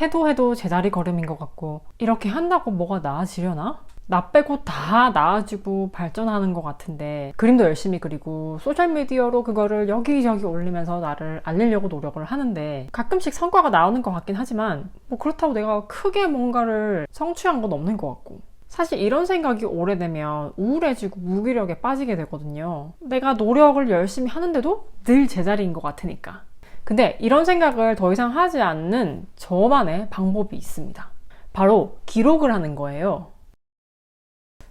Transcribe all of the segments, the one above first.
해도 해도 제자리 걸음인 것 같고 이렇게 한다고 뭐가 나아지려나? 나 빼고 다 나아지고 발전하는 것 같은데 그림도 열심히 그리고 소셜미디어로 그거를 여기저기 올리면서 나를 알리려고 노력을 하는데 가끔씩 성과가 나오는 것 같긴 하지만 뭐 그렇다고 내가 크게 뭔가를 성취한 건 없는 것 같고 사실 이런 생각이 오래되면 우울해지고 무기력에 빠지게 되거든요. 내가 노력을 열심히 하는데도 늘 제자리인 것 같으니까. 근데 이런 생각을 더 이상 하지 않는 저만의 방법이 있습니다. 바로 기록을 하는 거예요.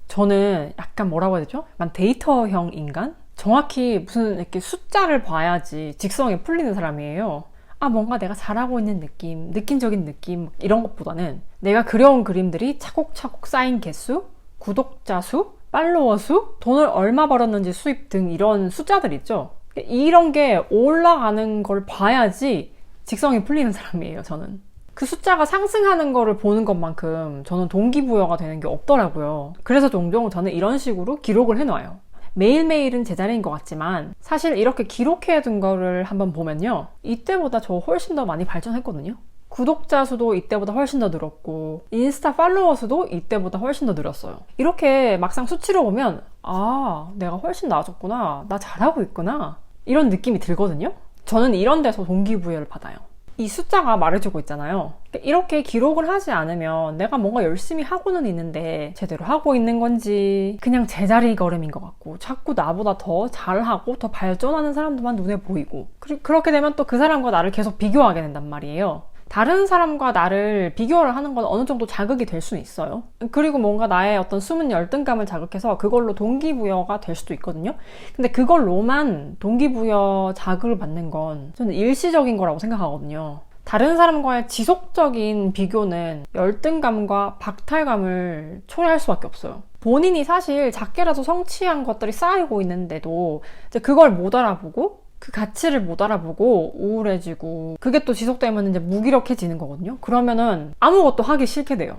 저는 약간 뭐라고 해야 되죠? 약간 데이터형 인간? 정확히 무슨 이렇게 숫자를 봐야지 직성이 풀리는 사람이에요. 아, 뭔가 내가 잘하고 있는 느낌, 느낌적인 느낌, 이런 것보다는 내가 그려온 그림들이 차곡차곡 쌓인 개수, 구독자 수, 팔로워 수, 돈을 얼마 벌었는지 수입 등 이런 숫자들 있죠? 이런 게 올라가는 걸 봐야지 직성이 풀리는 사람이에요, 저는. 그 숫자가 상승하는 거를 보는 것만큼 저는 동기부여가 되는 게 없더라고요. 그래서 종종 저는 이런 식으로 기록을 해놔요. 매일매일은 제자리인 것 같지만 사실 이렇게 기록해둔 거를 한번 보면요. 이때보다 저 훨씬 더 많이 발전했거든요. 구독자 수도 이때보다 훨씬 더 늘었고 인스타 팔로워 수도 이때보다 훨씬 더 늘었어요. 이렇게 막상 수치로 보면 아 내가 훨씬 나아졌구나 나 잘하고 있구나 이런 느낌이 들거든요. 저는 이런 데서 동기부여를 받아요. 이 숫자가 말해주고 있잖아요. 이렇게 기록을 하지 않으면 내가 뭔가 열심히 하고는 있는데 제대로 하고 있는 건지 그냥 제자리 걸음인 것 같고 자꾸 나보다 더 잘하고 더 발전하는 사람들만 눈에 보이고 그렇게 되면 또 그 사람과 나를 계속 비교하게 된단 말이에요. 다른 사람과 나를 비교를 하는 건 어느 정도 자극이 될 수는 있어요. 그리고 뭔가 나의 어떤 숨은 열등감을 자극해서 그걸로 동기부여가 될 수도 있거든요. 근데 그걸로만 동기부여 자극을 받는 건 저는 일시적인 거라고 생각하거든요. 다른 사람과의 지속적인 비교는 열등감과 박탈감을 초래할 수밖에 없어요. 본인이 사실 작게라도 성취한 것들이 쌓이고 있는데도 이제 그걸 못 알아보고 그 가치를 못 알아보고 우울해지고 그게 또 지속되면 이제 무기력해지는 거거든요. 그러면은 아무것도 하기 싫게 돼요.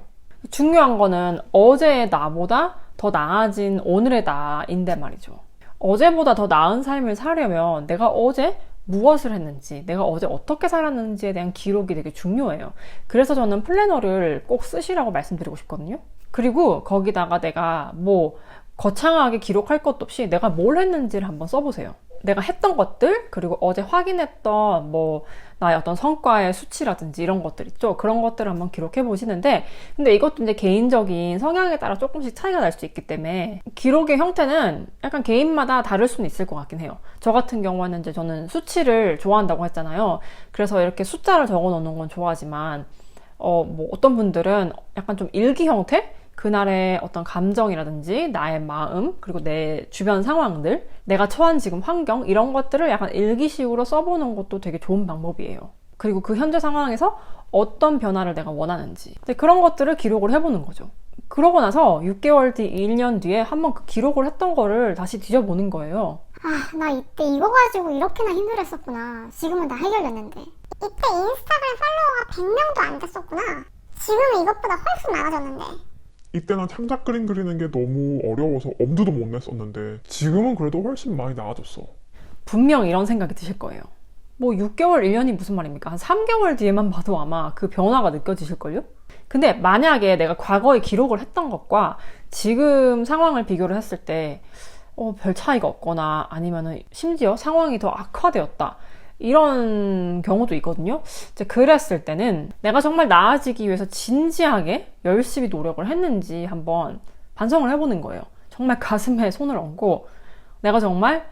중요한 거는 어제의 나보다 더 나아진 오늘의 나인데 말이죠. 어제보다 더 나은 삶을 살려면 내가 어제 무엇을 했는지, 내가 어제 어떻게 살았는지에 대한 기록이 되게 중요해요. 그래서 저는 플래너를 꼭 쓰시라고 말씀드리고 싶거든요. 그리고 거기다가 내가 뭐 거창하게 기록할 것도 없이 내가 뭘 했는지를 한번 써보세요. 내가 했던 것들 그리고 어제 확인했던 뭐 나의 어떤 성과의 수치라든지 이런 것들 있죠? 그런 것들을 한번 기록해 보시는데 근데 이것도 이제 개인적인 성향에 따라 조금씩 차이가 날 수 있기 때문에 기록의 형태는 약간 개인마다 다를 수는 있을 것 같긴 해요. 저 같은 경우는 이제 저는 수치를 좋아한다고 했잖아요. 그래서 이렇게 숫자를 적어 놓는 건 좋아하지만 어 뭐 어떤 분들은 약간 좀 일기 형태 그날의 어떤 감정이라든지 나의 마음 그리고 내 주변 상황들 내가 처한 지금 환경 이런 것들을 약간 일기식으로 써보는 것도 되게 좋은 방법이에요. 그리고 그 현재 상황에서 어떤 변화를 내가 원하는지 그런 것들을 기록을 해보는 거죠. 그러고 나서 6개월 뒤, 1년 뒤에 한번 그 기록을 했던 거를 다시 뒤져보는 거예요. 아, 나 이때 이거 가지고 이렇게나 힘들었었구나. 지금은 다 해결됐는데. 이때 인스타그램 팔로워가 100명도 안 됐었구나. 지금은 이것보다 훨씬 많아졌는데. 이때는 창작 그림 그리는 게 너무 어려워서 엄두도 못 냈었는데 지금은 그래도 훨씬 많이 나아졌어. 분명 이런 생각이 드실 거예요. 뭐 6개월, 1년이 무슨 말입니까? 한 3개월 뒤에만 봐도 아마 그 변화가 느껴지실걸요? 근데 만약에 내가 과거에 기록을 했던 것과 지금 상황을 비교를 했을 때, 어, 별 차이가 없거나 아니면은 심지어 상황이 더 악화되었다. 이런 경우도 있거든요. 이제 그랬을 때는 내가 정말 나아지기 위해서 진지하게 열심히 노력을 했는지 한번 반성을 해보는 거예요. 정말 가슴에 손을 얹고 내가 정말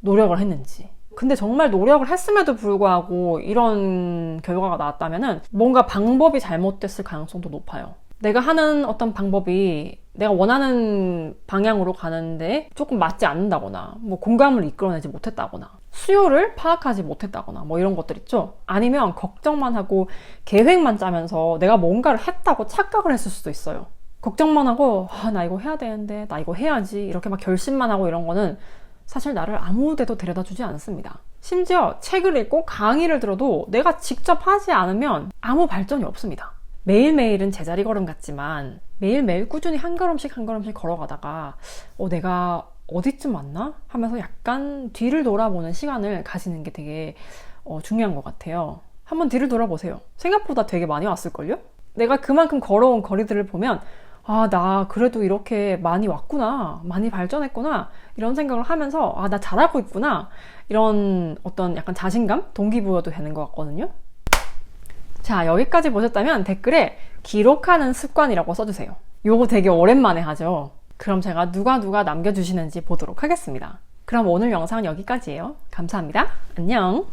노력을 했는지. 근데 정말 노력을 했음에도 불구하고 이런 결과가 나왔다면 뭔가 방법이 잘못됐을 가능성도 높아요. 내가 하는 어떤 방법이 내가 원하는 방향으로 가는데 조금 맞지 않는다거나 뭐 공감을 이끌어내지 못했다거나 수요를 파악하지 못했다거나 뭐 이런 것들 있죠. 아니면 걱정만 하고 계획만 짜면서 내가 뭔가를 했다고 착각을 했을 수도 있어요. 걱정만 하고 아, 나 이거 해야 되는데 나 이거 해야지 이렇게 막 결심만 하고 이런 거는 사실 나를 아무 데도 데려다 주지 않습니다. 심지어 책을 읽고 강의를 들어도 내가 직접 하지 않으면 아무 발전이 없습니다. 매일매일은 제자리 걸음 같지만 매일매일 꾸준히 한 걸음씩 한 걸음씩 걸어가다가 어, 내가 어디쯤 왔나? 하면서 약간 뒤를 돌아보는 시간을 가지는 게 되게 어, 중요한 것 같아요. 한번 뒤를 돌아보세요. 생각보다 되게 많이 왔을걸요? 내가 그만큼 걸어온 거리들을 보면 아, 나 그래도 이렇게 많이 왔구나. 많이 발전했구나. 이런 생각을 하면서 아, 나 잘하고 있구나. 이런 어떤 약간 자신감? 동기부여도 되는 것 같거든요. 자, 여기까지 보셨다면 댓글에 기록하는 습관이라고 써주세요. 요거 되게 오랜만에 하죠. 그럼 제가 누가 누가 남겨주시는지 보도록 하겠습니다. 그럼 오늘 영상은 여기까지예요. 감사합니다. 안녕!